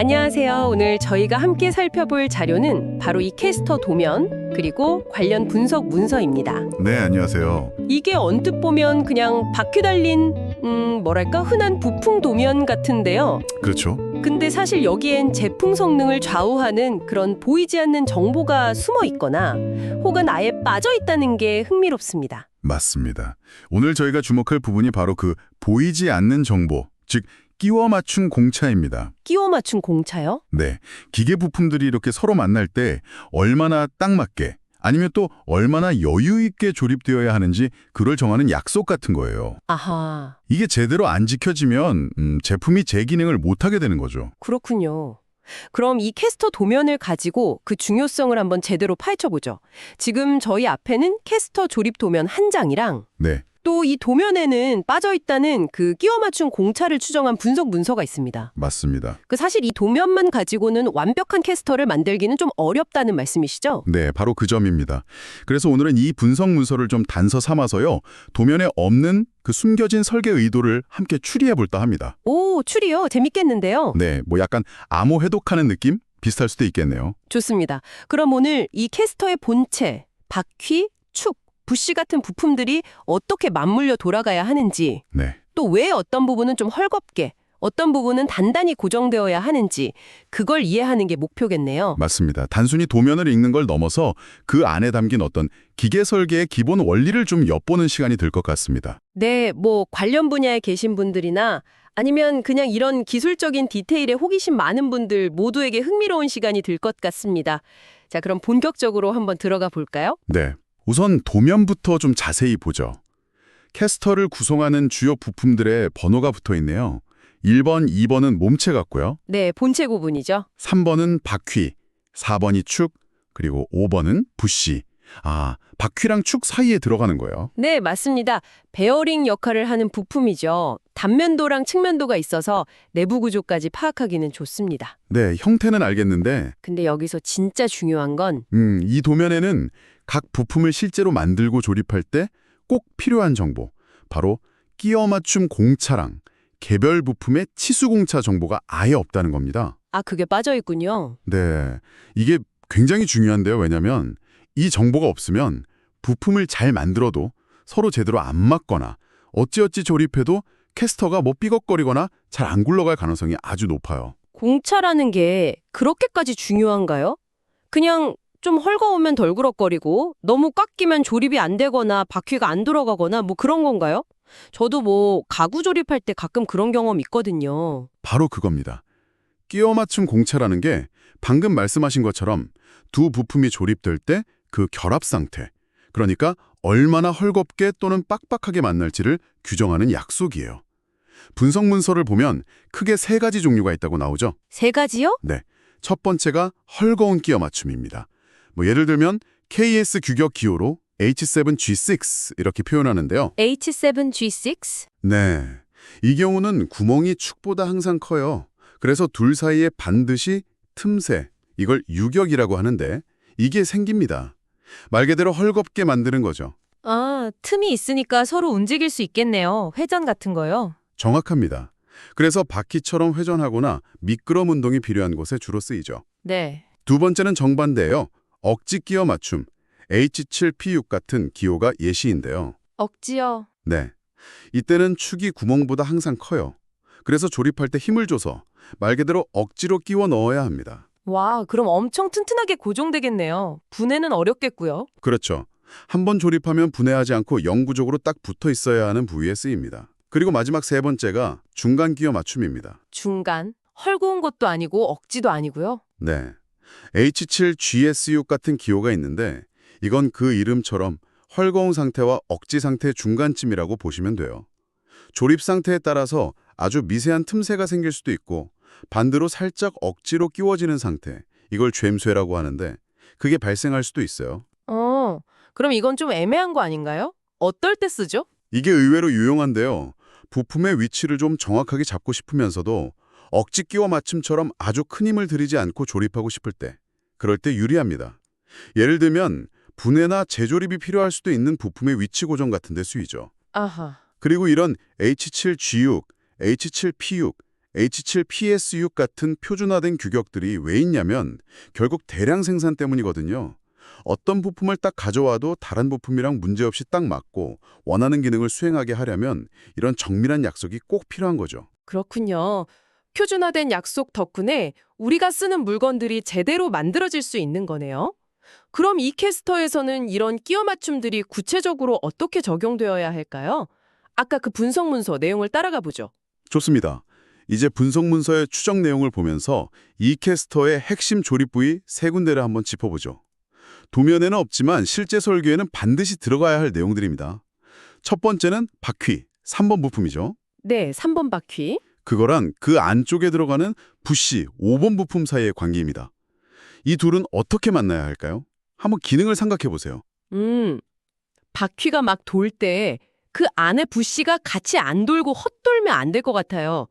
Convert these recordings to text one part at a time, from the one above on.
안녕하세요. 오늘 저희가 함께 살펴볼 자료는 바로 이 캐스터 도면 그리고 관련 분석 문서입니다. 네, 안녕하세요. 이게 언뜻 보면 그냥 바퀴 달린 음, 뭐랄까 흔한 부품 도면 같은데요. 그렇죠. 근데 사실 여기엔 제품 성능을 좌우하는 그런 보이지 않는 정보가 숨어 있거나 혹은 아예 빠져 있다는 게 흥미롭습니다. 맞습니다. 오늘 저희가 주목할 부분이 바로 그 보이지 않는 정보, 즉 끼워 맞춘 공차입니다. 끼워 맞춘 공차요? 네, 기계 부품들이 이렇게 서로 만날 때 얼마나 딱 맞게 아니면 또 얼마나 여유 있게 조립되어야 하는지 그걸 정하는 약속 같은 거예요. 아하, 이게 제대로 안 지켜지면 음, 제품이 제 기능을 못하게 되는 거죠. 그렇군요. 그럼 이 캐스터 도면을 가지고 그 중요성을 한번 제대로 파헤쳐보죠. 지금 저희 앞에는 캐스터 조립 도면 한 장이랑 네, 또 이 도면에는 빠져 있다는 그 끼워 맞춘 공차를 추정한 분석 문서가 있습니다. 맞습니다. 그 사실 이 도면만 가지고는 완벽한 캐스터를 만들기는 좀 어렵다는 말씀이시죠? 네, 바로 그 점입니다. 그래서 오늘은 이 분석 문서를 좀 단서 삼아서요. 도면에 없는 그 숨겨진 설계 의도를 함께 추리해 볼까 합니다. 오, 추리요. 재밌겠는데요. 네, 뭐 약간 암호 해독하는 느낌? 비슷할 수도 있겠네요. 좋습니다. 그럼 오늘 이 캐스터의 본체, 바퀴, 축, 부시 같은 부품들이 어떻게 맞물려 돌아가야 하는지, 네, 또 왜 어떤 부분은 좀 헐겁게, 어떤 부분은 단단히 고정되어야 하는지, 그걸 이해하는 게 목표겠네요. 맞습니다. 단순히 도면을 읽는 걸 넘어서 그 안에 담긴 어떤 기계 설계의 기본 원리를 좀 엿보는 시간이 될 것 같습니다. 네, 뭐 관련 분야에 계신 분들이나 아니면 그냥 이런 기술적인 디테일에 호기심 많은 분들 모두에게 흥미로운 시간이 될 것 같습니다. 자, 그럼 본격적으로 한번 들어가 볼까요? 네, 우선 도면부터 좀 자세히 보죠. 캐스터를 구성하는 주요 부품들의 번호가 붙어 있네요. 1번, 2번은 몸체 같고요. 네, 본체 부분이죠. 3번은 바퀴, 4번이 축, 그리고 5번은 부시. 아, 바퀴랑 축 사이에 들어가는 거예요. 네, 맞습니다. 베어링 역할을 하는 부품이죠. 단면도랑 측면도가 있어서 내부 구조까지 파악하기는 좋습니다. 네, 형태는 알겠는데 근데 여기서 진짜 중요한 건 음, 이 도면에는 각 부품을 실제로 만들고 조립할 때 꼭 필요한 정보, 바로 끼워 맞춤 공차랑 개별 부품의 치수 공차 정보가 아예 없다는 겁니다. 아, 그게 빠져 있군요. 네, 이게 굉장히 중요한데요. 왜냐면 이 정보가 없으면 부품을 잘 만들어도 서로 제대로 안 맞거나 어찌어찌 조립해도 캐스터가 뭐 삐걱거리거나 잘 안 굴러갈 가능성이 아주 높아요. 공차라는 게 그렇게까지 중요한가요? 그냥 좀 헐거우면 덜그럭거리고 너무 꽉 끼면 조립이 안 되거나 바퀴가 안 돌아가거나 뭐 그런 건가요? 저도 뭐 가구 조립할 때 가끔 그런 경험 있거든요. 바로 그겁니다. 끼워 맞춤 공차라는 게 방금 말씀하신 것처럼 두 부품이 조립될 때 그 결합 상태, 그러니까 얼마나 헐겁게 또는 빡빡하게 만날지를 규정하는 약속이에요. 분석 문서를 보면 크게 세 가지 종류가 있다고 나오죠. 세 가지요? 네, 첫 번째가 헐거운 끼워 맞춤입니다. 뭐 예를 들면 KS 규격 기호로 H7G6 이렇게 표현하는데요. H7G6? 네, 이 경우는 구멍이 축보다 항상 커요. 그래서 둘 사이에 반드시 틈새, 이걸 유격이라고 하는데 이게 생깁니다. 말 그대로 헐겁게 만드는 거죠. 아, 틈이 있으니까 서로 움직일 수 있겠네요. 회전 같은 거요. 정확합니다. 그래서 바퀴처럼 회전하거나 미끄럼 운동이 필요한 곳에 주로 쓰이죠. 네. 두 번째는 정반대예요. 억지 끼워 맞춤, H7P6 같은 기호가 예시인데요. 억지요. 네. 이때는 축이 구멍보다 항상 커요. 그래서 조립할 때 힘을 줘서 말 그대로 억지로 끼워 넣어야 합니다. 와, 그럼 엄청 튼튼하게 고정되겠네요. 분해는 어렵겠고요. 그렇죠. 한 번 조립하면 분해하지 않고 영구적으로 딱 붙어 있어야 하는 부위에 쓰입니다. 그리고 마지막 세 번째가 중간 끼워 맞춤입니다. 중간. 헐거운 것도 아니고 억지도 아니고요. 네. H7GS6 같은 기호가 있는데 이건 그 이름처럼 헐거운 상태와 억지 상태 중간쯤이라고 보시면 돼요. 조립 상태에 따라서 아주 미세한 틈새가 생길 수도 있고 반대로 살짝 억지로 끼워지는 상태, 이걸 죬쇠라고 하는데 그게 발생할 수도 있어요. 어, 그럼 이건 좀 애매한 거 아닌가요? 어떨 때 쓰죠? 이게 의외로 유용한데요. 부품의 위치를 좀 정확하게 잡고 싶으면서도 억지 끼워 맞춤처럼 아주 큰 힘을 들이지 않고 조립하고 싶을 때, 그럴 때 유리합니다. 예를 들면 분해나 재조립이 필요할 수도 있는 부품의 위치 고정 같은 데 쓰이죠. 아하. 그리고 이런 H7G6, H7P6, H7PSU 같은 표준화된 규격들이 왜 있냐면 결국 대량 생산 때문이거든요. 어떤 부품을 딱 가져와도 다른 부품이랑 문제없이 딱 맞고 원하는 기능을 수행하게 하려면 이런 정밀한 약속이 꼭 필요한 거죠. 그렇군요. 표준화된 약속 덕분에 우리가 쓰는 물건들이 제대로 만들어질 수 있는 거네요. 그럼 이 캐스터에서는 이런 끼워 맞춤들이 구체적으로 어떻게 적용되어야 할까요? 아까 그 분석 문서 내용을 따라가 보죠. 좋습니다. 이제 분석 문서의 추정 내용을 보면서 이 캐스터의 핵심 조립 부위 세 군데를 한번 짚어보죠. 도면에는 없지만 실제 설계에는 반드시 들어가야 할 내용들입니다. 첫 번째는 바퀴, 3번 부품이죠. 네, 3번 바퀴. 그거랑 그 안쪽에 들어가는 부시 5번 부품 사이의 관계입니다. 이 둘은 어떻게 만나야 할까요? 한번 기능을 생각해 보세요. 음, 바퀴가 막 돌 때 그 안에 부씨가 같이 안 돌고 헛돌면 안 될 것 같아요.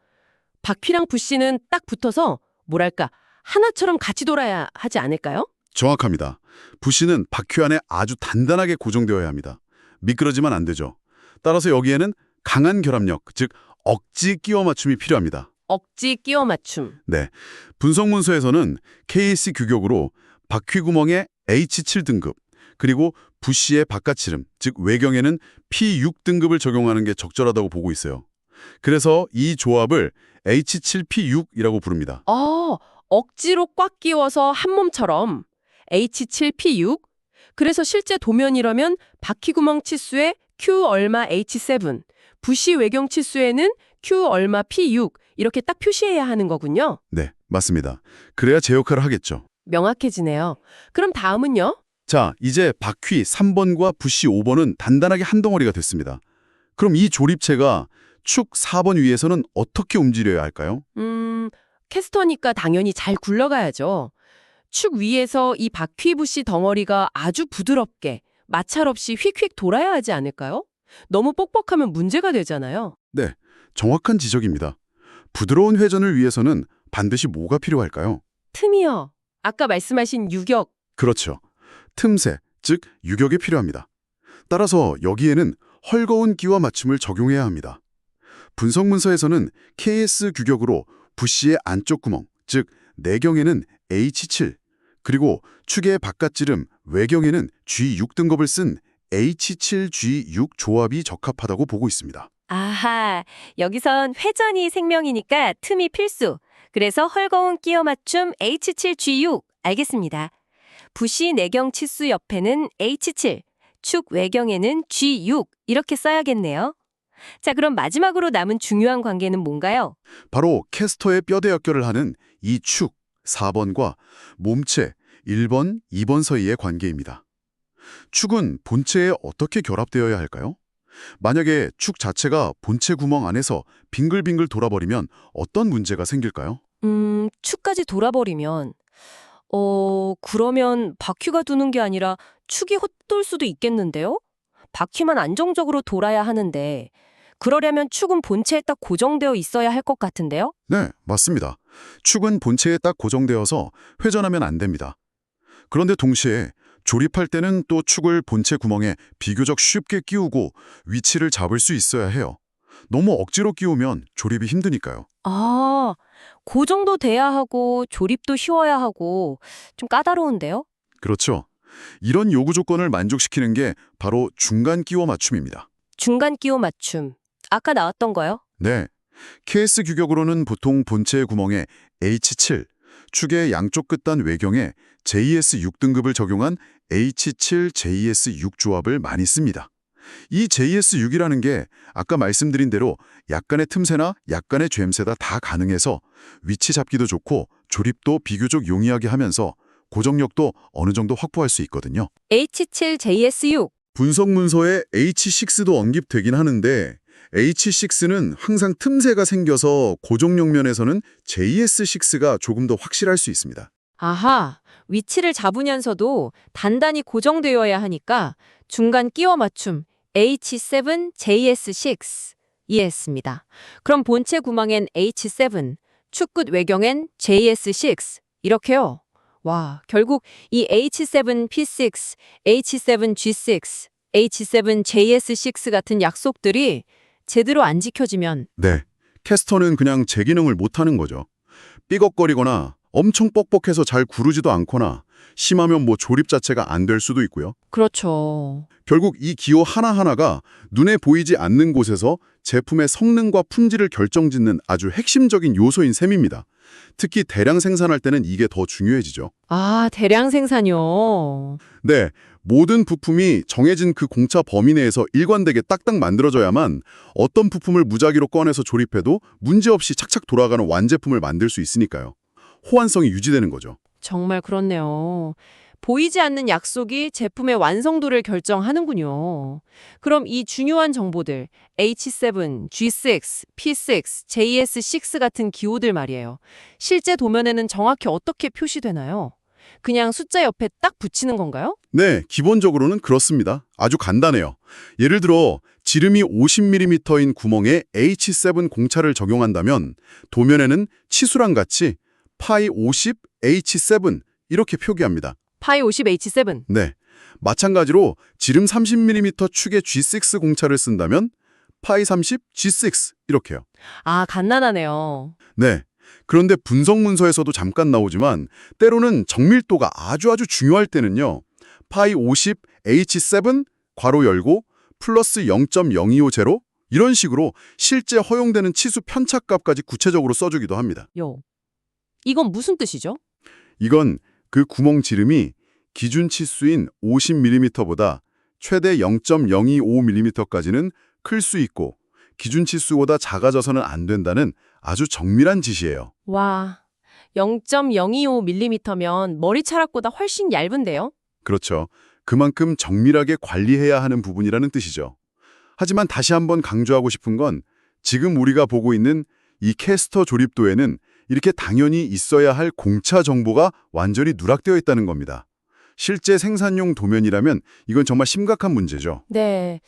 바퀴랑 부씨는 딱 붙어서 뭐랄까 하나처럼 같이 돌아야 하지 않을까요? 정확합니다. 부시는 바퀴 안에 아주 단단하게 고정되어야 합니다. 미끄러지면 안 되죠. 따라서 여기에는 강한 결합력, 즉 억지 끼워 맞춤이 필요합니다. 억지 끼워 맞춤. 네. 분석 문서에서는 KC 규격으로 바퀴 구멍에 H7 등급, 그리고 부시의 바깥지름, 즉 외경에는 P6 등급을 적용하는 게 적절하다고 보고 있어요. 그래서 이 조합을 H7P6이라고 부릅니다. 어, 억지로 꽉 끼워서 한 몸처럼 H7P6. 그래서 실제 도면이라면 바퀴 구멍 치수에 Q 얼마 H7, 부시 외경 치수에는 Q 얼마 P6 이렇게 딱 표시해야 하는 거군요. 네, 맞습니다. 그래야 제 역할을 하겠죠. 명확해지네요. 그럼 다음은요? 자, 이제 바퀴 3번과 부시 5번은 단단하게 한 덩어리가 됐습니다. 그럼 이 조립체가 축 4번 위에서는 어떻게 움직여야 할까요? 음, 캐스터니까 당연히 잘 굴러가야죠. 축 위에서 이 바퀴 부시 덩어리가 아주 부드럽게 마찰 없이 휙휙 돌아야 하지 않을까요? 너무 뻑뻑하면 문제가 되잖아요. 네, 정확한 지적입니다. 부드러운 회전을 위해서는 반드시 뭐가 필요할까요? 틈이요. 아까 말씀하신 유격. 그렇죠. 틈새, 즉 유격이 필요합니다. 따라서 여기에는 헐거운 끼와 맞춤을 적용해야 합니다. 분석 문서에서는 KS 규격으로 부시의 안쪽 구멍, 즉 내경에는 H7, 그리고 축의 바깥지름, 외경에는 G6 등급을 쓴 H7G6 조합이 적합하다고 보고 있습니다. 아하, 여기선 회전이 생명이니까 틈이 필수. 그래서 헐거운 끼워 맞춤 H7G6 알겠습니다. 부시 내경 치수 옆에는 H7, 축 외경에는 G6 이렇게 써야겠네요. 자, 그럼 마지막으로 남은 중요한 관계는 뭔가요? 바로 캐스터의 뼈대 역결을 하는 이 축 4번과 몸체 1번, 2번 사이의 관계입니다. 축은 본체에 어떻게 결합되어야 할까요? 만약에 축 자체가 본체 구멍 안에서 빙글빙글 돌아버리면 어떤 문제가 생길까요? 음, 축까지 돌아버리면 어, 그러면 바퀴가 두는 게 아니라 축이 헛돌 수도 있겠는데요? 바퀴만 안정적으로 돌아야 하는데 그러려면 축은 본체에 딱 고정되어 있어야 할 것 같은데요? 네, 맞습니다. 축은 본체에 딱 고정되어서 회전하면 안 됩니다. 그런데 동시에 조립할 때는 또 축을 본체 구멍에 비교적 쉽게 끼우고 위치를 잡을 수 있어야 해요. 너무 억지로 끼우면 조립이 힘드니까요. 아, 고정도 돼야 하고 조립도 쉬워야 하고 좀 까다로운데요? 그렇죠. 이런 요구 조건을 만족시키는 게 바로 중간 끼워 맞춤입니다. 중간 끼워 맞춤. 아까 나왔던 거요? 네. KS 규격으로는 보통 본체 구멍에 H7, 축의 양쪽 끝단 외경에 JS6 등급을 적용한 H7 JS6 조합을 많이 씁니다. 이 JS6이라는 게 아까 말씀드린 대로 약간의 틈새나 약간의 죬새다 다 가능해서 위치 잡기도 좋고 조립도 비교적 용이하게 하면서 고정력도 어느 정도 확보할 수 있거든요. H7JS6. 분석 문서에 H6도 언급되긴 하는데 H6는 항상 틈새가 생겨서 고정력 면에서는 JS6가 조금 더 확실할 수 있습니다. 아하, 위치를 잡으면서도 단단히 고정되어야 하니까 중간 끼워 맞춤 H7JS6 이해했습니다. 그럼 본체 구멍엔 H7, 축끝 외경엔 JS6 이렇게요. 와, 결국 이 H7P6, H7G6, H7JS6 같은 약속들이 제대로 안 지켜지면 네, 캐스터는 그냥 제 기능을 못하는 거죠. 삐걱거리거나 엄청 뻑뻑해서 잘 구르지도 않거나 심하면 뭐 조립 자체가 안 될 수도 있고요. 그렇죠. 결국 이 기호 하나하나가 눈에 보이지 않는 곳에서 제품의 성능과 품질을 결정짓는 아주 핵심적인 요소인 셈입니다. 특히 대량 생산할 때는 이게 더 중요해지죠. 아, 대량 생산이요. 네, 모든 부품이 정해진 그 공차 범위 내에서 일관되게 딱딱 만들어져야만 어떤 부품을 무작위로 꺼내서 조립해도 문제없이 착착 돌아가는 완제품을 만들 수 있으니까요. 호환성이 유지되는 거죠. 정말 그렇네요. 보이지 않는 약속이 제품의 완성도를 결정하는군요. 그럼 이 중요한 정보들 H7, G6, P6, JS6 같은 기호들 말이에요. 실제 도면에는 정확히 어떻게 표시되나요? 그냥 숫자 옆에 딱 붙이는 건가요? 네, 기본적으로는 그렇습니다. 아주 간단해요. 예를 들어 지름이 50mm인 구멍에 H7 공차를 적용한다면 도면에는 치수랑 같이 파이 50 H7 이렇게 표기합니다. 파이 50 H7. 네. 마찬가지로 지름 30mm 축의 G6 공차를 쓴다면 파이 30 G6 이렇게요. 아, 간단하네요. 네. 그런데 분석 문서에서도 잠깐 나오지만 때로는 정밀도가 아주 아주 중요할 때는요. 파이 50 H7 괄호 열고 플러스 0.0250 이런 식으로 실제 허용되는 치수 편차값까지 구체적으로 써주기도 합니다. 요. 이건 무슨 뜻이죠? 이건 그 구멍 지름이 기준 치수인 50mm보다 최대 0.025mm까지는 클 수 있고 기준 치수보다 작아져서는 안 된다는 아주 정밀한 지시예요. 와, 0.025mm면 머리카락보다 훨씬 얇은데요? 그렇죠. 그만큼 정밀하게 관리해야 하는 부분이라는 뜻이죠. 하지만 다시 한번 강조하고 싶은 건 지금 우리가 보고 있는 이 캐스터 조립도에는 이렇게 당연히 있어야 할 공차 정보가 완전히 누락되어 있다는 겁니다. 실제 생산용 도면이라면 이건 정말 심각한 문제죠. 네.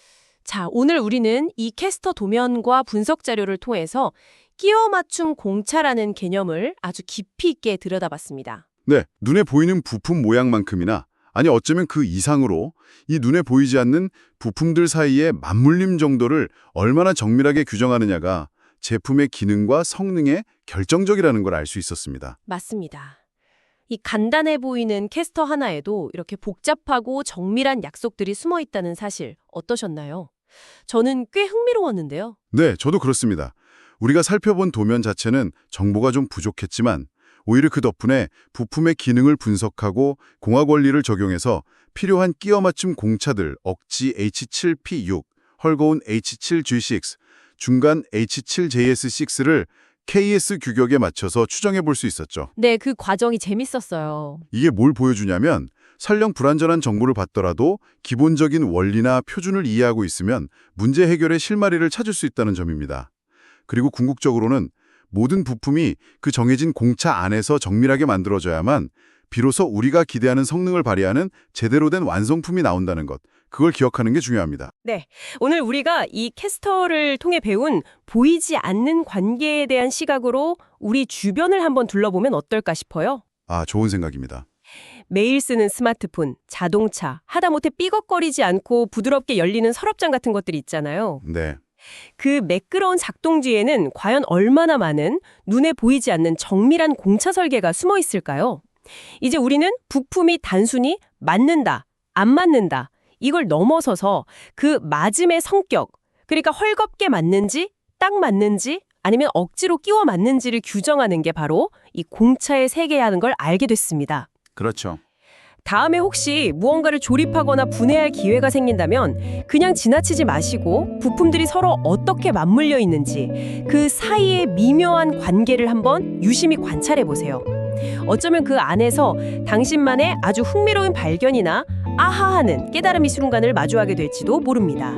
자, 오늘 우리는 이 캐스터 도면과 분석 자료를 통해서 끼워 맞춤 공차라는 개념을 아주 깊이 있게 들여다봤습니다. 네, 눈에 보이는 부품 모양만큼이나 아니 어쩌면 그 이상으로 이 눈에 보이지 않는 부품들 사이의 맞물림 정도를 얼마나 정밀하게 규정하느냐가 제품의 기능과 성능에 결정적이라는 걸 알 수 있었습니다. 맞습니다. 이 간단해 보이는 캐스터 하나에도 이렇게 복잡하고 정밀한 약속들이 숨어 있다는 사실 어떠셨나요? 저는 꽤 흥미로웠는데요. 네, 저도 그렇습니다. 우리가 살펴본 도면 자체는 정보가 좀 부족했지만 오히려 그 덕분에 부품의 기능을 분석하고 공학 원리를 적용해서 필요한 끼워 맞춤 공차들 억지 H7P6, 헐거운 H7G6, 중간 H7JS6를 KS 규격에 맞춰서 추정해 볼 수 있었죠. 네, 그 과정이 재밌었어요. 이게 뭘 보여주냐면 설령 불완전한 정보를 받더라도 기본적인 원리나 표준을 이해하고 있으면 문제 해결의 실마리를 찾을 수 있다는 점입니다. 그리고 궁극적으로는 모든 부품이 그 정해진 공차 안에서 정밀하게 만들어져야만 비로소 우리가 기대하는 성능을 발휘하는 제대로 된 완성품이 나온다는 것, 그걸 기억하는 게 중요합니다. 오늘 우리가 이 캐스터를 통해 배운 보이지 않는 관계에 대한 시각으로 우리 주변을 한번 둘러보면 어떨까 싶어요. 아, 좋은 생각입니다. 매일 쓰는 스마트폰, 자동차, 하다못해 삐걱거리지 않고 부드럽게 열리는 서랍장 같은 것들이 있잖아요. 네. 그 매끄러운 작동 뒤에는 과연 얼마나 많은 눈에 보이지 않는 정밀한 공차 설계가 숨어 있을까요? 이제 우리는 부품이 단순히 맞는다, 안 맞는다, 이걸 넘어서서 그 맞음의 성격, 그러니까 헐겁게 맞는지, 딱 맞는지, 아니면 억지로 끼워 맞는지를 규정하는 게 바로 이 공차의 세계라는 걸 알게 됐습니다. 그렇죠. 다음에 혹시 무언가를 조립하거나 분해할 기회가 생긴다면 그냥 지나치지 마시고 부품들이 서로 어떻게 맞물려 있는지 그 사이의 미묘한 관계를 한번 유심히 관찰해 보세요. 어쩌면 그 안에서 당신만의 아주 흥미로운 발견이나 아하하는 깨달음의 순간을 마주하게 될지도 모릅니다.